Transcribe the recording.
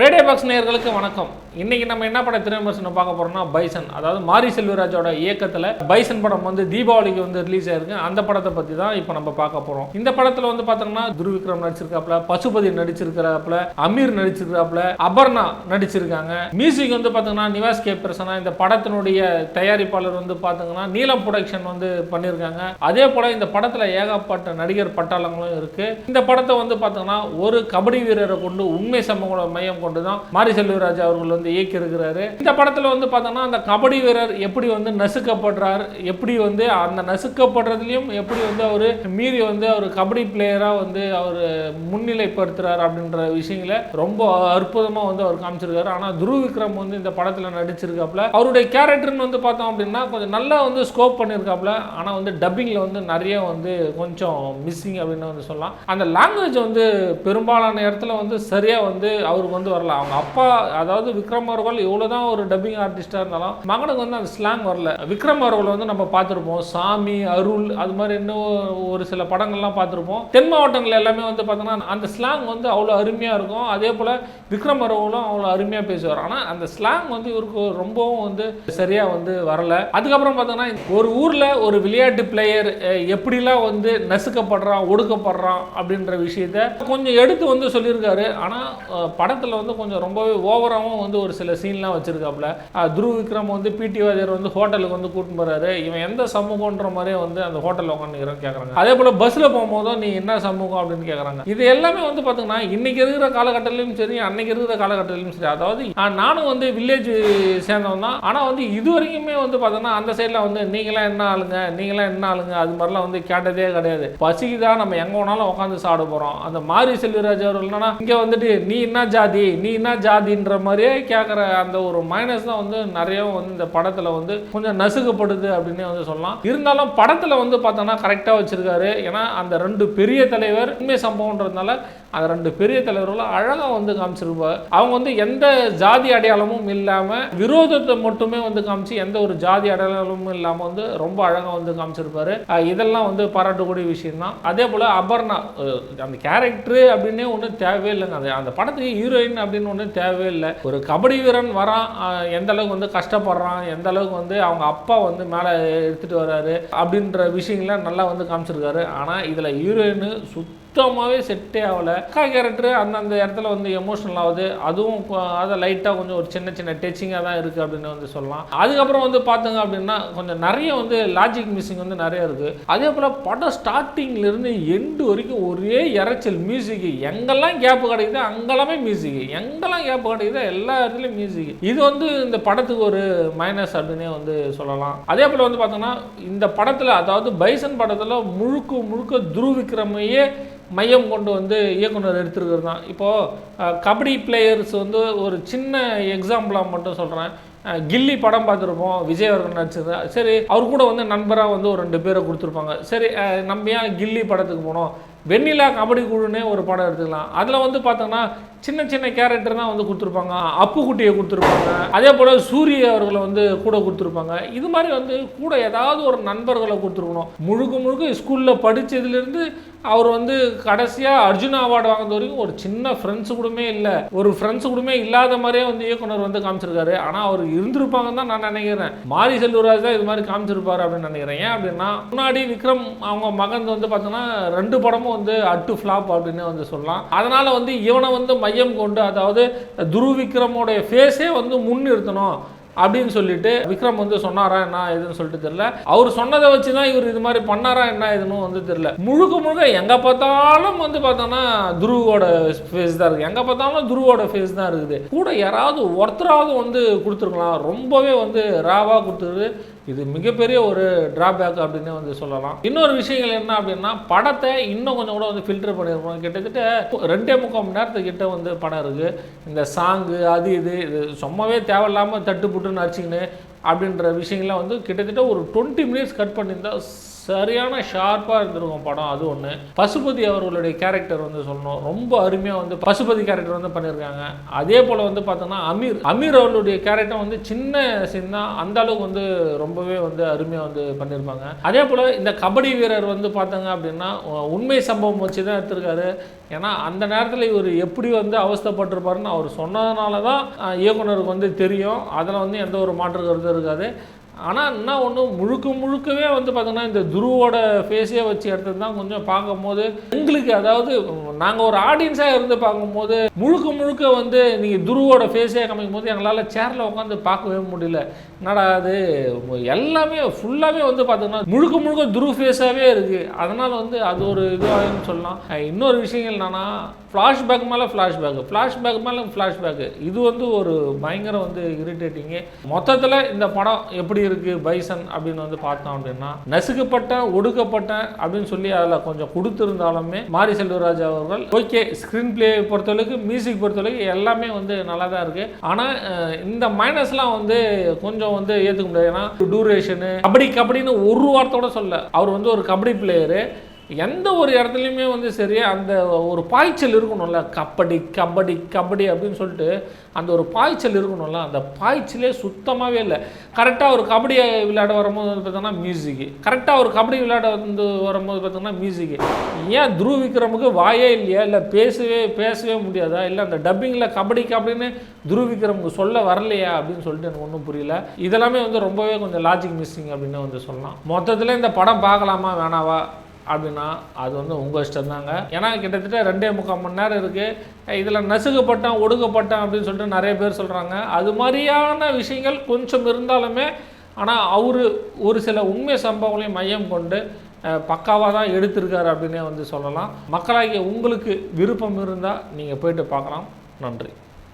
Friday box நேயர்களுக்கு வணக்கம். இன்னைக்கு நம்ம என்ன படம் திரைவிமர்சனம் பார்க்க போறோம்னா பைசன். அதாவது மாரி செல்வராஜோட இயக்கத்தில் பைசன் படம் வந்து தீபாவளிக்கு வந்து ரிலீஸ் ஆயிருக்கு. அந்த படத்தை பற்றி தான் இப்போ நம்ம பார்க்க போறோம். இந்த படத்தில் வந்து பார்த்தோம்னா துருவிக்ரம் நடிச்சிருக்காப்ல பசுபதி நடிச்சிருக்கிறாப்புல அமீர் நடிச்சிருக்காப்புல அபர்ணா நடிச்சிருக்காங்க. மியூசிக் வந்து பார்த்தீங்கன்னா நிவாஸ் கே. பிரசனா இந்த படத்தினுடைய தயாரிப்பாளர் வந்து பார்த்தோங்கன்னா நீலம் ப்ரொடக்ஷன் வந்து பண்ணியிருக்காங்க அதே போல இந்த படத்தில் ஏகப்பட்ட நடிகர் பட்டாளங்களும் இருக்கு. இந்த படத்தை வந்து பார்த்தீங்கன்னா ஒரு கபடி வீரரை கொண்டு உண்மை சம்பவங்களை மையம் கொண்டு தான் மாரி செல்வராஜ் அவர்கள் வந்து இயக்கியிருக்கிறாரு. இந்த படத்தில் வந்து பார்த்தோம்னா அந்த கபடி வீரர் எப்படி வந்து நசுக்கப்படுறார் எப்படி வந்து அந்த நசுக்கப்படுறதுலையும் எப்படி வந்து அவர் மீறி வந்து அவர் கபடி பிளேயராக வந்து அவர் முன்னிலைப்படுத்துகிறார் அப்படின்ற விஷயங்களை ரொம்ப அற்புதமாக வந்து அவர் காமிச்சிருக்காரு. ஆனால் துருவ் விக்ரம் வந்து இந்த படத்தில் நடிச்சிருக்காப்புல அவருடைய கேரக்டர்னு வந்து பார்த்தோம் அப்படின்னா கொஞ்சம் நல்லா வந்து ஸ்கோப் பண்ணியிருக்காப்புல ஆனால் வந்து டப்பிங்கில் வந்து நிறைய வந்து கொஞ்சம் மிஸ்ஸிங் அப்படின்னு வந்து சொல்லலாம். அந்த லாங்குவேஜ் வந்து பெரும்பாலான இடத்துல வந்து சரியாக வந்து அவருக்கு வந்து வரல. அவங்க அப்பா அதாவது விக்ரம் அவர்கள் எவ்வளோதான் ஒரு டப்பிங் ஆர்டிஸ்டாக இருந்தாலும் மகனுக்கு வந்து அந்த ஸ்லாங் வரல. விக்ரம் அவர்கள் வந்து நம்ம பார்த்துருப்போம். சாமி அருள் அது மாதிரி இன்னும் ஒரு சில படங்கள்லாம் பார்த்துருப்போம். தென் மாவட்டங்கள் எல்லாமே வந்து பார்த்தோன்னா அந்த ஸ்லாங் வந்து அவ்வளோ அருமையாக இருக்கும். அதே போல் விக்ரம் அவர்களும் அவ்வளோ அருமையாக பேசுவார். ஆனால் அந்த ஸ்லாங் வந்து இவருக்கு ரொம்பவும் வந்து சரியாக வந்து வரல. அதுக்கப்புறம் பார்த்தோன்னா ஒரு ஊரில் ஒரு விளையாட்டு பிளேயர் எப்படிலாம் வந்து நசுக்கப்படுறான் ஒடுக்கப்படுறான் அப்படின்ற விஷயத்த கொஞ்சம் எடுத்து வந்து சொல்லியிருக்காரு. ஆனால் படத்தில் வந்து கொஞ்சம் ரொம்பவே ஓவராகவும் வந்து ஒரு சில சீன்லாம் வச்சிருக்காப்புல. அஹ் துருவ் விக்ரம் வந்து பிடி வாதியர் வந்து ஹோட்டலுக்கு வந்து கூட்டின்னு போறாரு. இவன் எந்த சமூகன்ற மாதிரியே வந்து அந்த ஹோட்டலில் உட்காந்துக்கிறோம் கேட்குறாங்க அதே போல் பஸ்ஸில் போகும்போதும் நீ என்ன சமூகம் அப்படின்னு கேட்குறாங்க இது எல்லாமே வந்து பார்த்தீங்கன்னா இன்னைக்கு இருக்கிற காலகட்டத்திலையும் சரி அன்னைக்கு இருக்கிற காலகட்டத்திலையும் சரி. அதாவது நானும் வந்து வில்லேஜ் சேர்ந்தவன் தான். ஆனால் வந்து இது வரைக்குமே வந்து பார்த்தோன்னா அந்த சைடில் வந்து நீங்களாம் என்ன ஆளுங்க நீங்களாம் என்ன ஆளுங்க அது மாதிரிலாம் வந்து கேட்டதே கிடையாது. பசிக்கு தான் நம்ம எங்கே வேணாலும் உட்காந்து சாப்பிட போகிறோம் அந்த மாரி செல்வராஜ் அவர்கள் என்னன்னா இங்கே வந்துட்டு நீ என்ன ஜாதி நீ என்ன ஜாதின்ற மாதிரியே கேட்குற அந்த ஒரு மைனஸ் தான் வந்து நிறைய வந்து இந்த படத்தில் வந்து கொஞ்சம் நசுக்கப்படுது அப்படின்னே வந்து சொல்லலாம். இருந்தாலும் படத்தில் வந்து பார்த்தோன்னா கரெக்டாக வச்சுருக்காரு. ஏன்னா அந்த ரெண்டு பெரிய தலைவர் உண்மை சம்பவம்ன்றதுனால அந்த ரெண்டு பெரிய தலைவர்களும் அழகாக வந்து காமிச்சிருப்பார். அவங்க வந்து எந்த ஜாதி அடையாளமும் இல்லாமல் விரோதத்தை மட்டுமே வந்து காமிச்சு எந்த ஒரு ஜாதி அடையாளமும் இல்லாமல் வந்து ரொம்ப அழகாக வந்து காமிச்சிருப்பாரு. இதெல்லாம் வந்து பாராட்டக்கூடிய விஷயம் தான் அதே போல் அபர்ணா அந்த கேரக்டரு அப்படின்னே ஒன்றும் தேவையே இல்லைங்க அந்த படத்துக்கு ஹீரோயின் அப்படின்னு ஒன்றும் தேவையே இல்லை ஒரு கபடி வீரன் வரான் எந்த அளவுக்கு வந்து கஷ்டப்படுறான் எந்த அளவுக்கு வந்து அவங்க அப்பா வந்து மேலே எடுத்துகிட்டு வர்றாரு அப்படின்ற விஷயங்கள்லாம் நல்லா வந்து காமிச்சிருக்காரு. ஆனால் இதில் ஹீரோயின் சுத்த சுத்தமாகவே செட்டே ஆகலை. அக்கா கேரக்டர் அந்தந்த இடத்துல வந்து எமோஷனல் ஆகுது. அதுவும் அதை லைட்டாக கொஞ்சம் ஒரு சின்ன சின்ன டச்சிங்காக தான் இருக்குது அப்படின்னு வந்து சொல்லலாம். அதுக்கப்புறம் வந்து பார்த்தோங்க அப்படின்னா கொஞ்சம் நிறைய வந்து லாஜிக் மிஸ்ஸிங் வந்து நிறைய இருக்குது அதே போல் படம் ஸ்டார்டிங்லேருந்து எண்டு வரைக்கும் ஒரே இறைச்சல் மியூசிக்கு எங்கெல்லாம் கேப் கிடைக்குதோ அங்கெல்லாமே மியூசிக்கு எங்கெல்லாம் கேப் கிடைக்குதோ எல்லா இடத்துலையும் மியூசிக் இது வந்து இந்த படத்துக்கு ஒரு மைனஸ் அப்படின்னே வந்து சொல்லலாம். அதே போல் வந்து பார்த்தோன்னா இந்த படத்தில் அதாவது பைசன் படத்தில் முழுக்க முழுக்க துருவிக்ரமையே மையம் கொண்டு வந்து இயக்குனர் எடுத்துருக்கிறது தான். இப்போது கபடி பிளேயர்ஸ் வந்து ஒரு சின்ன எக்ஸாம்பிளாக மட்டும் சொல்கிறேன் கில்லி படம் பார்த்துருப்போம் விஜய் அவர்கள் நடிச்சது. சரி அவர் கூட வந்து நண்பராக வந்து ஒரு ரெண்டு பேரை கொடுத்துருப்பாங்க. சரி நம்ம ஏன் கில்லி படத்துக்கு போனோம்? வெண்ணிலா கபடி குழுனே ஒரு படம் எடுத்துக்கலாம். அதில் வந்து பார்த்தோன்னா சின்ன சின்ன கேரக்டர் தான் வந்து கொடுத்துருப்பாங்க. அப்புக்குட்டியை கொடுத்துருப்பாங்க. அதே போல் சூரிய அவர்களை வந்து கூட கொடுத்துருப்பாங்க. இது மாதிரி வந்து கூட ஏதாவது ஒரு நண்பர்களை கொடுத்துருக்கணும். முழுக்க முழுக்க ஸ்கூலில் படித்ததுலேருந்து அவர் வந்து கடைசியாக அர்ஜுனா அவார்டு வாங்குறது வரைக்கும் ஒரு சின்ன ஃப்ரெண்ட்ஸ் கூடமே இல்லை. ஒரு ஃப்ரெண்ட்ஸ் கூடமே இல்லாத மாதிரியே வந்து இயக்குனர் வந்து காமிச்சிருக்காரு. ஆனால் அவர் இருந்திருப்பாங்கன்னு தான் நான் நினைக்கிறேன். மாரி செல்வராஜ் தான் இது மாதிரி காமிச்சிருப்பாரு அப்படின்னு நினைக்கிறேன். ஏன் அப்படின்னா முன்னாடி விக்ரம் அவங்க மகன் வந்து பார்த்தோன்னா ரெண்டு படமும் வந்து அட்டு ஃப்ளாப் அப்படின்னு வந்து சொல்லலாம். அதனால் வந்து இவனை வந்து மையம் கொண்டு அதாவது துருவிக்ரமோடைய ஃபேஸே வந்து முன்னிறுத்தணும். அப்படின்னு சொல்லிட்டு விக்ரம் வந்து சொன்னாரா என்ன ஏதுன்னு சொல்லிட்டு தெரியல. அவர் சொன்னதை வச்சு தான் இவர் இது மாதிரி பண்ணாரா என்ன ஏதுன்னு வந்து தெரியல. முழுக்க முழுக்க எங்கே பார்த்தாலும் வந்து பார்த்தோன்னா துருவோட ஃபேஸ் தான் இருக்குது. எங்கே பார்த்தாலும் துருவோட ஃபேஸ் தான் இருக்குது. கூட யாராவது ஒருத்தராவது வந்து கொடுத்துருக்கலாம். ரொம்பவே வந்து ராவாக கொடுத்துருது இது மிகப்பெரிய ஒரு டிராபேக் அப்படின்னு வந்து சொல்லலாம். இன்னொரு விஷயங்கள் என்ன அப்படின்னா படத்தை இன்னும் கொஞ்சம் கூட வந்து ஃபில்டர் பண்ணியிருக்கோம் கிட்டத்தட்ட ரெண்டே முக்கால் மணி நேரத்துக்கிட்ட வந்து படம் இருக்குது இந்த சாங்கு அது இது இது சும்மாவே தேவையில்லாமல் தட்டுப்புட்டு புட்டுன்னு அடிச்சிக்கின்னு அப்படின்ற விஷயங்கள்லாம் வந்து கிட்டத்தட்ட ஒரு டுவெண்ட்டி மினிட்ஸ் கட் பண்ணியிருந்தால் சரியான ஷார்ப்பாக இருந்திருக்கும் படம் அது ஒன்று பசுபதி அவர்களுடைய கேரக்டர் வந்து சொல்லணும். ரொம்ப அருமையாக வந்து பசுபதி கேரக்டர் வந்து பண்ணியிருக்காங்க அதே போல் வந்து பார்த்தோன்னா அமீர். அமீர் அவர்களுடைய கேரக்டர் வந்து சின்ன சீன் தான் அந்த அளவுக்கு வந்து ரொம்பவே வந்து அருமையாக வந்து பண்ணியிருப்பாங்க அதே போல் இந்த கபடி வீரர் வந்து பார்த்தாங்க அப்படின்னா உண்மை சம்பவம் வச்சு தான் எடுத்திருக்காரு. ஏன்னா அந்த நேரத்தில் இவர் எப்படி வந்து அவஸ்தைப்பட்டிருப்பாருன்னு அவர் சொன்னதுனால தான் இயக்குனருக்கு வந்து தெரியும். அதில் வந்து எந்த ஒரு மாற்று கருத்தும் இருக்காது. ஆனால் என்ன ஒன்று முழுக்க முழுக்கவே வந்து பார்த்தோன்னா இந்த துருவோட ஃபேஸே வச்சு எடுத்தது தான் கொஞ்சம் பார்க்கும்போது எங்களுக்கு அதாவது நாங்கள் ஒரு ஆடியன்ஸாக இருந்து பார்க்கும்போது முழுக்க முழுக்க வந்து நீங்கள் துருவோட ஃபேஸே காமிக்கும் போது எங்களால் சேரில் உட்காந்து பார்க்கவே முடியல. என்னடா அது? எல்லாமே ஃபுல்லாகவே வந்து பார்த்தோன்னா முழுக்க முழுக்க துரு ஃபேஸாகவே இருக்குது அதனால் வந்து அது ஒரு இதுவாகன்னு சொல்லலாம். இன்னொரு விஷயம் என்னன்னா ஃப்ளாஷ்பேக் மேலே ஃப்ளாஷ்பேக் ஃப்ளாஷ்பேக் மேலே ஃப்ளாஷ்பேக் இது வந்து ஒரு பயங்கர வந்து இரிட்டேட்டிங்கு மொத்தத்தில் இந்த படம் எப்படி இருக்குது பைசன் அப்படின்னு வந்து பார்த்தோம் அப்படின்னா நசுக்கப்பட்டேன் ஒடுக்கப்பட்டேன் அப்படின்னு சொல்லி அதில் கொஞ்சம் கொடுத்துருந்தாலுமே மாரி செல்வராஜ் அவர்கள் ஓகே ஸ்க்ரீன் பிளே பொறுத்தளவுக்கு மியூசிக் பொறுத்தளவுக்கு எல்லாமே வந்து நல்லா தான் இருக்குது ஆனால் இந்த மைனஸ்லாம் வந்து கொஞ்சம் வந்து ஏற்றுக்க முடியாது. ஏன்னா டூரேஷனு கபடி கபடின்னு ஒரு வார்த்தையோட சொல்ல அவர் வந்து ஒரு கபடி பிளேயரு எந்த ஒரு இடத்துலையுமே வந்து சரி அந்த ஒரு பாய்ச்சல் இருக்கணும்ல. கபடி கபடி கபடி அப்படின்னு சொல்லிட்டு அந்த ஒரு பாய்ச்சல் இருக்கணும்ல. அந்த பாய்ச்சலே சுத்தமாகவே இல்லை. கரெக்டாக ஒரு கபடி விளையாட வரும்போது வந்து பார்த்தோன்னா மியூசிக்கு கரெக்டாக ஒரு கபடி விளையாட வந்து வரும்போது பார்த்தோன்னா மியூசிக்கு ஏன் துருவ விக்ரமுக்கு வாயே இல்லையா? இல்லை பேசவே பேசவே முடியாதா? இல்லை அந்த டப்பிங்கில் கபடி கபடின்னு துருவ விக்ரமுக்கு சொல்ல வரலையா? அப்படின்னு சொல்லிட்டு எனக்கு ஒன்றும் புரியல. இதெல்லாமே வந்து ரொம்பவே கொஞ்சம் லாஜிக் மிஸ்ஸிங் அப்படின்னு வந்து சொல்லலாம். மொத்தத்தில் இந்த படம் பார்க்கலாமா? வேணாவா? அப்படின்னா அது வந்து உங்கள் இஷ்டம்தாங்க. ஏன்னா கிட்டத்தட்ட ரெண்டே முக்கால் மணி நேரம் இருக்குது இதில் நசுக்கப்பட்டேன் ஒடுக்கப்பட்டேன் அப்படின்னு சொல்லிட்டு நிறைய பேர் சொல்கிறாங்க அது மாதிரியான விஷயங்கள் கொஞ்சம் இருந்தாலுமே ஆனால் அவர் ஒரு சில உண்மை சம்பவங்களையும் மையம் கொண்டு பக்காவாக தான் எடுத்திருக்காரு அப்படின்னே வந்து சொல்லலாம். மக்களாகிய உங்களுக்கு விருப்பம் இருந்தால் நீங்கள் போயிட்டு பார்க்கலாம். நன்றி.